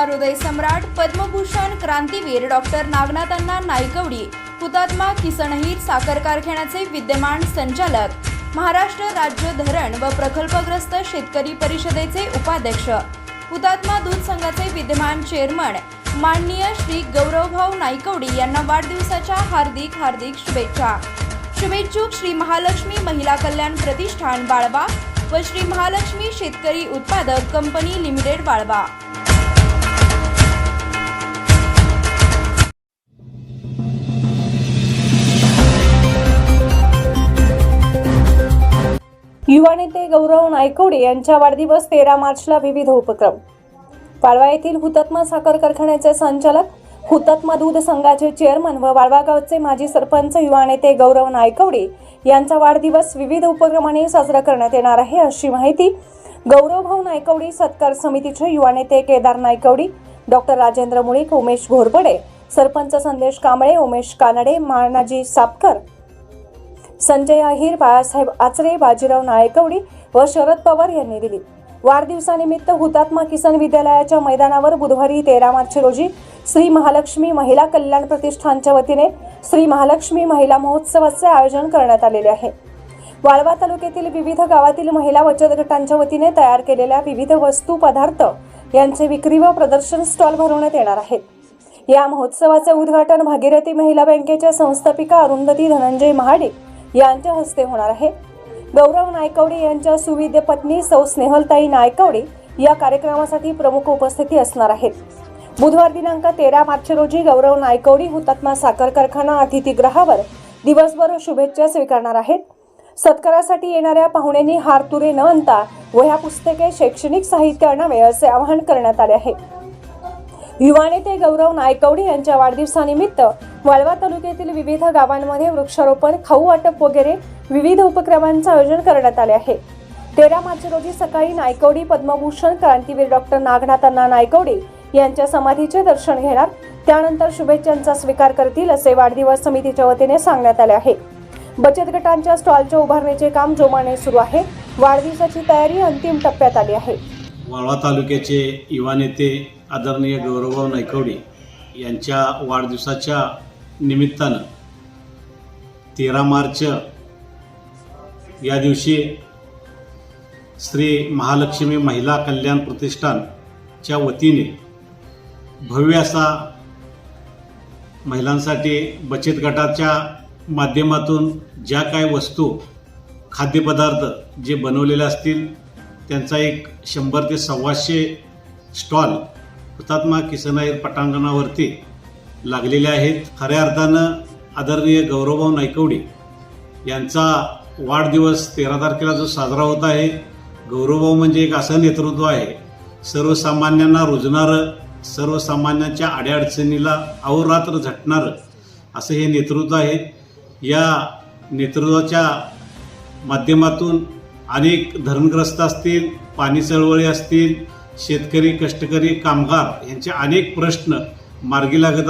हृदय सम्राट पद्मभूषण क्रांतीवीर डॉक्टर नागनाथांना नायकवडी हुतात्मा किसनहीर साखर कारखान्याचे विद्यमान संचालक महाराष्ट्र राज्य धरण व प्रकल्पग्रस्त शेतकरी परिषदेचे उपाध्यक्ष हुतात्मा दूध संघाचे विद्यमान चेअरमन माननीय श्री गौरवभाऊ नायकवडी यांना वाढदिवसाच्या हार्दिक हार्दिक शुभेच्छा. शुभेच्छुक श्री महालक्ष्मी महिला कल्याण प्रतिष्ठान बाळबा व श्री महालक्ष्मी शेतकरी उत्पादक कंपनी लिमिटेड बाळवा युवा नेते गौरव नायकवडे यांच्या वाढदिवस तेरा मार्चला विविध उपक्रम. वाळवा येथील हुतात्मा साखर कारखान्याचे संचालक हुतात्मा दूध संघाचे चेअरमन व वाळवागावचे माजी सरपंच युवा नेते गौरव नायकवडे यांचा वाढदिवस विविध उपक्रमाने साजरा करण्यात येणार आहे अशी माहिती गौरवभाऊ नायकवडी सत्कार समितीचे युवा नेते केदार नायकवडी डॉक्टर राजेंद्र मुळीक उमेश घोरपडे सरपंच संदेश कांबळे उमेश कानडे मानाजी सापकर संजय अहिर बाळासाहेब आचरे बाजीराव नायकवडी व शरद पवार यांनी दिली. वाढदिवसानिमित्त हुतात्मा किसन विद्यालयाच्या मैदानावर बुधवारी तेरा मार्च रोजी श्री महालक्ष्मी महिला कल्याण प्रतिष्ठानच्या वतीने श्री महालक्ष्मी महिला महोत्सवाचे आयोजन करण्यात आलेले आहे. वाळवा तालुक्यातील विविध गावातील महिला बचत गटांच्या वतीने तयार केलेल्या विविध वस्तू पदार्थ यांचे विक्री व प्रदर्शन स्टॉल भरवण्यात येणार आहेत या महोत्सवाचे उद्घाटन भागीरथी महिला बँकेच्या संस्थापिका अरुंधती धनंजय महाडिक यांच्या हस्ते होणार आहे. गौरव नायकवडे यांच्या सुविद्य पत्नी सौ स्नेहलताई नायकवडे या कार्यक्रमासाठी प्रमुख उपस्थिती असणार आहेत. बुधवार दिनांक तेरा मार्च रोजी गौरव नायकवडी हुतात्मा साखर कारखाना अतिथीगृहावर दिवसभर शुभेच्छा स्वीकारणार आहेत. सत्कारासाठी येणाऱ्या पाहुण्यांनी हार तुरे न आणता वह्या पुस्तके शैक्षणिक साहित्य आणावे असे आवाहन करण्यात आले आहे. युवा नेते गौरव नायकवडी यांच्या वाढदिवसानिमित्त वाळवा तालुक्यातील विविध गावांमध्ये वृक्षारोपण खाऊ वाटप वगैरे विविध उपक्रमांचं आयोजन करण्यात आले आहे. तेरा मार्च रोजी सकाळी नायकवडी पद्मभूषण क्रांतीवीर डॉक्टर नागनाथांना नायकवडी यांच्या समाधीचे दर्शन घेणार त्यानंतर शुभेच्छांचा स्वीकार करतील असे वाढदिवस समितीच्या वतीने सांगण्यात आले आहे. बचत गटांच्या स्टॉलच्या उभारणीचे काम जोमाने सुरू आहे. वाढदिवसाची तयारी अंतिम टप्प्यात आली आहे. वाळवा तालुक्याचे युवा नेते आदरणीय गौरवभाऊ नायकवडी यांच्या वाढदिवसाच्या निमित्तानं तेरा मार्च या दिवशी श्री महालक्ष्मी महिला कल्याण प्रतिष्ठानच्या वतीने भव्य असा महिलांसाठी बचत गटाच्या माध्यमातून ज्या काय वस्तू खाद्यपदार्थ जे बनवलेले असतील त्यांचा एक शंभर ते सव्वाशे स्टॉल हुतात्मा किसनाईर पटांगणावरती लागलेले आहेत. खऱ्या अर्थानं आदरणीय गौरवभाऊ नायकवडी यांचा वाढदिवस तेरा तारखेला जो साजरा होत आहे गौरवभाऊ म्हणजे एक असं नेतृत्व आहे सर्वसामान्यांना रुजणारं सर्वसामान्यांच्या अडीअडचणीला अहोरात्र झटणारं असं हे नेतृत्व आहे. या नेतृत्वाच्या माध्यमातून अनेक धरणग्रस्त असतील पाणी चळवळी असतील शेतकरी कष्टकरी कामगार यांचे अनेक प्रश्न मार्गी लागत